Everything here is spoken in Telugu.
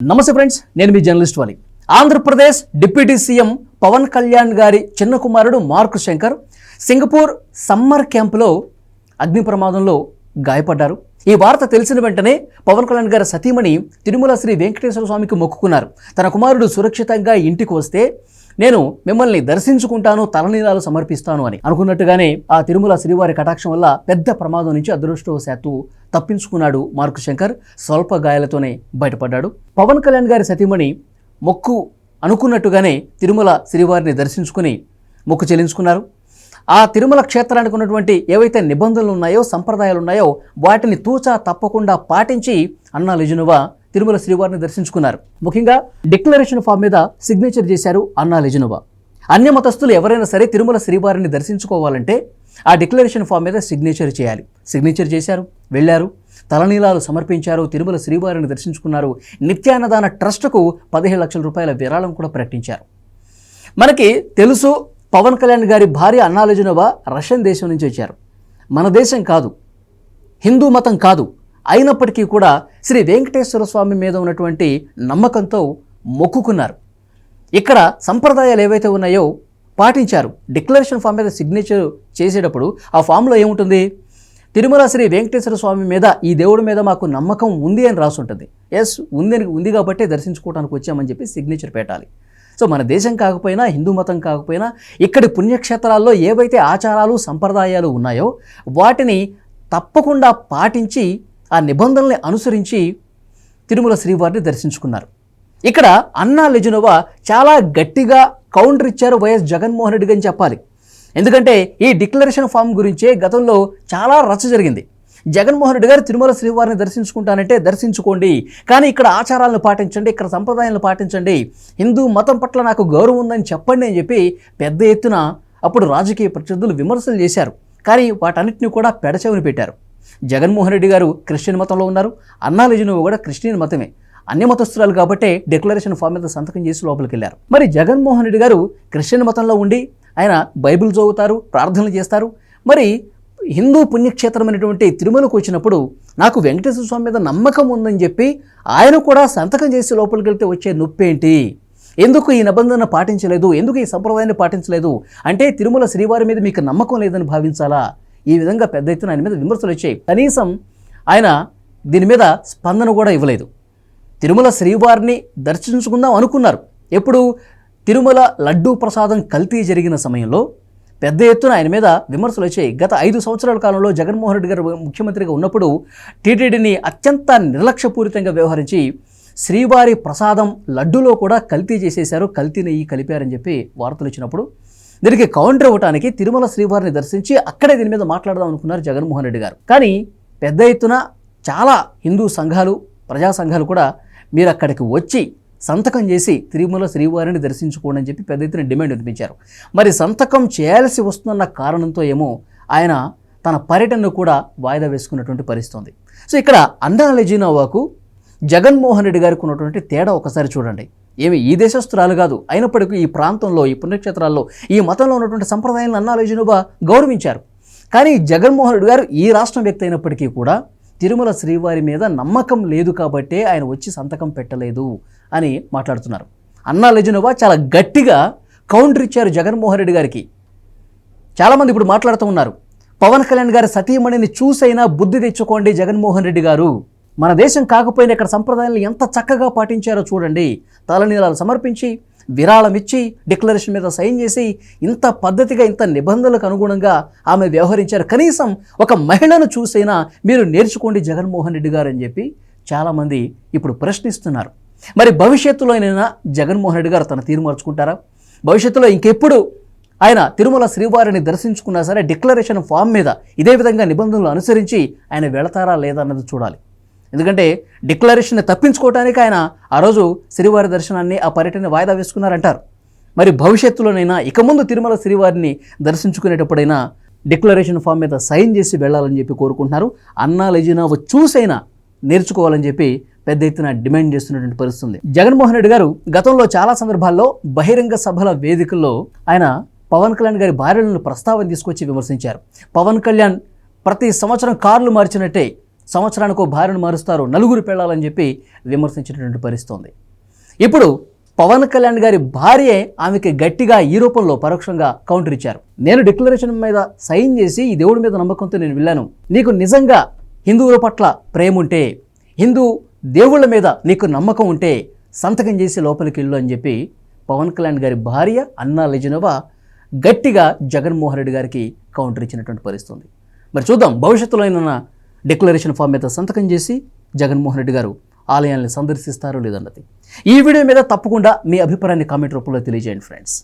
నమస్తే ఫ్రెండ్స్ నేను మీ journalist Vali. Andhra Pradesh deputy CM Pawan Kalyan గారి చిన్న కుమారుడు మార్క్ శంకర్ సింగపూర్ సమ్మర్ క్యాంపులో అగ్ని ప్రమాదంలో గాయపడ్డారు. ఈ వార్త తెలిసిన వెంటనే పవన్ కళ్యాణ్ గారి సతీమణి తిరుమల శ్రీ వెంకటేశ్వర స్వామికి మొక్కుకున్నారు. తన కుమారుడు సురక్షితంగా ఇంటికి వస్తే నేను మిమ్మల్ని దర్శించుకుంటాను తలనీలాలు సమర్పిస్తాను అని అనుకున్నట్టుగానే ఆ తిరుమల శ్రీవారి కటాక్షం వల్ల పెద్ద ప్రమాదం నుంచి అదృష్టవశాత్తు తప్పించుకున్నాడు మార్కు శంకర్ స్వల్ప గాయాలతోనే బయటపడ్డాడు. పవన్ కళ్యాణ్ గారి సతీమణి మొక్కు అనుకున్నట్టుగానే తిరుమల శ్రీవారిని దర్శించుకుని మొక్కు చెల్లించుకున్నారు. ఆ తిరుమల క్షేత్రానికి ఉన్నటువంటి ఏవైతే నిబంధనలు ఉన్నాయో సంప్రదాయాలు ఉన్నాయో వాటిని తూచా తప్పకుండా పాటించి అన్నా లిజునువా తిరుమల శ్రీవారిని దర్శించుకున్నారు. ముఖ్యంగా డిక్లరేషన్ ఫామ్ మీద సిగ్నేచర్ చేశారు అన్నా లెజినోవా. అన్య మతస్థులు ఎవరైనా సరే తిరుమల శ్రీవారిని దర్శించుకోవాలంటే ఆ డిక్లరేషన్ ఫామ్ మీద సిగ్నేచర్ చేయాలి. సిగ్నేచర్ చేశారు వెళ్ళారు తలనీలాలు సమర్పించారు తిరుమల శ్రీవారిని దర్శించుకున్నారు. నిత్యాన్నదాన ట్రస్టుకు పదిహేడు లక్షల రూపాయల విరాళం కూడా ప్రకటించారు. మనకి తెలుసు పవన్ కళ్యాణ్ గారి భార్య అన్నాలజునోవా రష్యన్ దేశం నుంచి వచ్చారు. మన దేశం కాదు హిందూ మతం కాదు. అయినప్పటికీ కూడా శ్రీ వెంకటేశ్వర స్వామి మీద ఉన్నటువంటి నమ్మకంతో మొక్కుకున్నారు. ఇక్కడ సంప్రదాయాలు ఏవైతే ఉన్నాయో పాటించారు. డిక్లరేషన్ ఫామ్ మీద సిగ్నేచర్ చేసేటప్పుడు ఆ ఫామ్లో ఏముంటుంది? తిరుమల శ్రీ వెంకటేశ్వర స్వామి మీద ఈ దేవుడి మీద మాకు నమ్మకం ఉంది అని రాసి ఉంటుంది ఎస్ ఉంది అని ఉంది కాబట్టే దర్శించుకోవడానికి వచ్చామని చెప్పి సిగ్నేచర్ పెట్టాలి. సో మన దేశం కాకపోయినా హిందూ మతం కాకపోయినా ఇక్కడి పుణ్యక్షేత్రాల్లో ఏవైతే ఆచారాలు సంప్రదాయాలు ఉన్నాయో వాటిని తప్పకుండా పాటించి ఆ నిబంధనల్ని అనుసరించి తిరుమల శ్రీవారిని దర్శించుకున్నారు. ఇక్కడ అన్నా లెజునోవా చాలా గట్టిగా కౌంటర్ ఇచ్చారు వైఎస్ జగన్మోహన్ రెడ్డి అని చెప్పాలి. ఎందుకంటే ఈ డిక్లరేషన్ ఫామ్ గురించే గతంలో చాలా రచ్చ జరిగింది. జగన్మోహన్ రెడ్డి గారు తిరుమల శ్రీవారిని దర్శించుకుంటానంటే దర్శించుకోండి. కానీ ఇక్కడ ఆచారాలను పాటించండి ఇక్కడ సంప్రదాయాలను పాటించండి. హిందూ మతం పట్ల నాకు గౌరవం ఉందని చెప్పండి అని చెప్పి పెద్ద ఎత్తున అప్పుడు రాజకీయ ప్రత్యర్థులు విమర్శలు చేశారు. కానీ వాటన్నిటిని కూడా పెడచెవిని పెట్టారు. జగన్మోహన్ రెడ్డి గారు క్రిస్టియన్ మతంలో ఉన్నారు. అన్నా కూడా క్రిస్టియన్ మతమే. అన్ని మతస్థురాలు కాబట్టే డిక్లరేషన్ ఫామ్ మీద సంతకం చేసి లోపలికి వెళ్ళారు. మరి జగన్మోహన్ రెడ్డి గారు క్రిస్టియన్ మతంలో ఉండి ఆయన బైబిల్ చదువుతారు ప్రార్థనలు చేస్తారు. మరి హిందూ పుణ్యక్షేత్రమైనటువంటి తిరుమలకు వచ్చినప్పుడు నాకు వెంకటేశ్వర స్వామి మీద నమ్మకం ఉందని చెప్పి ఆయన కూడా సంతకం చేసి లోపలికి వెళ్తే వచ్చే నొప్పేంటి? ఎందుకు ఈ నిబంధన పాటించలేదు? ఎందుకు ఈ సంప్రదాయాన్ని పాటించలేదు? అంటే తిరుమల శ్రీవారి మీద మీకు నమ్మకం లేదని భావించాలా? ఈ విధంగా పెద్ద ఎత్తున ఆయన మీద విమర్శలు వచ్చాయి. కనీసం ఆయన దీని మీద స్పందన కూడా ఇవ్వలేదు. తిరుమల శ్రీవారిని దర్శించుకుందాం అనుకున్నారు. ఎప్పుడు? తిరుమల లడ్డూ ప్రసాదం కల్తీ జరిగిన సమయంలో పెద్ద ఎత్తున ఆయన మీద విమర్శలు వచ్చాయి. గత ఐదు సంవత్సరాల కాలంలో జగన్మోహన్ రెడ్డి గారు ముఖ్యమంత్రిగా ఉన్నప్పుడు టీటీడీని అత్యంత నిర్లక్ష్యపూరితంగా వ్యవహరించి శ్రీవారి ప్రసాదం లడ్డూలో కూడా కల్తీ చేసేశారు. కల్తీ నెయ్యి కలిపారని చెప్పి వార్తలు ఇచ్చినప్పుడు దీనికి కౌంటర్ ఇవ్వడానికి తిరుమల శ్రీవారిని దర్శించి అక్కడే దీని మీద మాట్లాడదాం అనుకున్నారు జగన్మోహన్ రెడ్డి గారు. కానీ పెద్ద ఎత్తున చాలా హిందూ సంఘాలు ప్రజా సంఘాలు కూడా మీరు అక్కడికి వచ్చి సంతకం చేసి తిరుమల శ్రీవారిని దర్శించుకోండి అని చెప్పి పెద్ద ఎత్తున డిమాండ్ వినిపించారు మరి సంతకం చేయాల్సి వస్తున్న కారణంతో ఏమో ఆయన తన పర్యటనను కూడా వాయిదా వేసుకున్నటువంటి పరిస్థితుంది. సో ఇక్కడ అండాలజీ నోవాకు జగన్మోహన్ రెడ్డి గారికి ఉన్నటువంటి తేడా ఒకసారి చూడండి. ఏమి ఈ దేశస్తురాలు కాదు. అయినప్పటికీ ఈ ప్రాంతంలో ఈ పుణ్యక్షేత్రాల్లో ఈ మతంలో ఉన్నటువంటి సంప్రదాయాలను అన్నా గౌరవించారు. కానీ జగన్మోహన్ రెడ్డి గారు ఈ రాష్ట్రం వ్యక్తి అయినప్పటికీ కూడా తిరుమల శ్రీవారి మీద నమ్మకం లేదు కాబట్టే ఆయన వచ్చి సంతకం పెట్టలేదు అని మాట్లాడుతున్నారు. అన్నా లెజనోవా చాలా గట్టిగా కౌంటర్ ఇచ్చారు జగన్మోహన్ రెడ్డి గారికి. చాలామంది ఇప్పుడు మాట్లాడుతూ ఉన్నారు. పవన్ కళ్యాణ్ గారి సతీమణిని చూసైనా బుద్ధి తెచ్చుకోండి జగన్మోహన్ రెడ్డి గారు. మన దేశం కాకపోయినా ఇక్కడ సంప్రదాయాలు ఎంత చక్కగా పాటించారో చూడండి. తలనీలాలు సమర్పించి విరాళం ఇచ్చి డిక్లరేషన్ మీద సైన్ చేసి ఇంత పద్ధతిగా ఇంత నిబంధనలకు అనుగుణంగా ఆమె వ్యవహరించారు. కనీసం ఒక మహిళను చూసైనా మీరు నేర్చుకోండి జగన్మోహన్ రెడ్డి గారు అని చెప్పి చాలామంది ఇప్పుడు ప్రశ్నిస్తున్నారు. మరి భవిష్యత్తులోనైనా జగన్మోహన్ రెడ్డి గారు తన తీరు మార్చుకుంటారా? భవిష్యత్తులో ఇంకెప్పుడు ఆయన తిరుమల శ్రీవారిని దర్శించుకున్నా సరే డిక్లరేషన్ ఫామ్ మీద ఇదే విధంగా నిబంధనలు అనుసరించి ఆయన వెళతారా లేదా అన్నది చూడాలి. ఎందుకంటే డిక్లరేషన్ తప్పించుకోవడానికి ఆయన ఆ రోజు శ్రీవారి దర్శనాన్ని ఆ పర్యటన వాయిదా వేసుకున్నారంటారు. మరి భవిష్యత్తులోనైనా ఇక ముందు తిరుమల శ్రీవారిని దర్శించుకునేటప్పుడైనా డిక్లరేషన్ ఫామ్ మీద సైన్ చేసి వెళ్ళాలని చెప్పి కోరుకుంటున్నారు. అన్నా లెజినావు చూసైనా నేర్చుకోవాలని చెప్పి పెద్ద ఎత్తున డిమాండ్ చేస్తున్నటువంటి పరిస్థితి ఉంది జగన్మోహన్ రెడ్డి గారు గతంలో చాలా సందర్భాల్లో బహిరంగ సభల వేదికల్లో ఆయన పవన్ కళ్యాణ్ గారి భార్యలను ప్రస్తావన తీసుకొచ్చి విమర్శించారు. పవన్ కళ్యాణ్ ప్రతి సంవత్సరం కార్లు మార్చినట్టే సంవత్సరానికి భార్యను మారుస్తారు నలుగురు పెళ్ళాలని చెప్పి విమర్శించినటువంటి పరిస్థితి ఉంది ఇప్పుడు పవన్ కళ్యాణ్ గారి భార్యే ఆమెకి గట్టిగా ఈ రూపంలో పరోక్షంగా కౌంటర్ ఇచ్చారు. నేను డిక్లరేషన్ మీద సైన్ చేసి ఈ దేవుడి మీద నమ్మకంతో నేను వెళ్ళాను. నీకు నిజంగా హిందువుల పట్ల ప్రేమ ఉంటే హిందూ దేవుళ్ళ మీద నీకు నమ్మకం ఉంటే సంతకం చేసి లోపలికి వెళ్ళు అని చెప్పి పవన్ కళ్యాణ్ గారి భార్య అన్నా లెజినోవా గట్టిగా జగన్మోహన్ రెడ్డి గారికి కౌంటర్ ఇచ్చినటువంటి పరిస్థితి మరి చూద్దాం భవిష్యత్తులో ఏమైనా డిక్లరేషన్ ఫామ్ మీద సంతకం చేసి జగన్మోహన్ రెడ్డి గారు ఆలయాన్ని సందర్శిస్తారో లేదన్నది. ఈ వీడియో మీద తప్పకుండా మీ అభిప్రాయాన్ని కామెంట్ రూపంలో తెలియజేయండి ఫ్రెండ్స్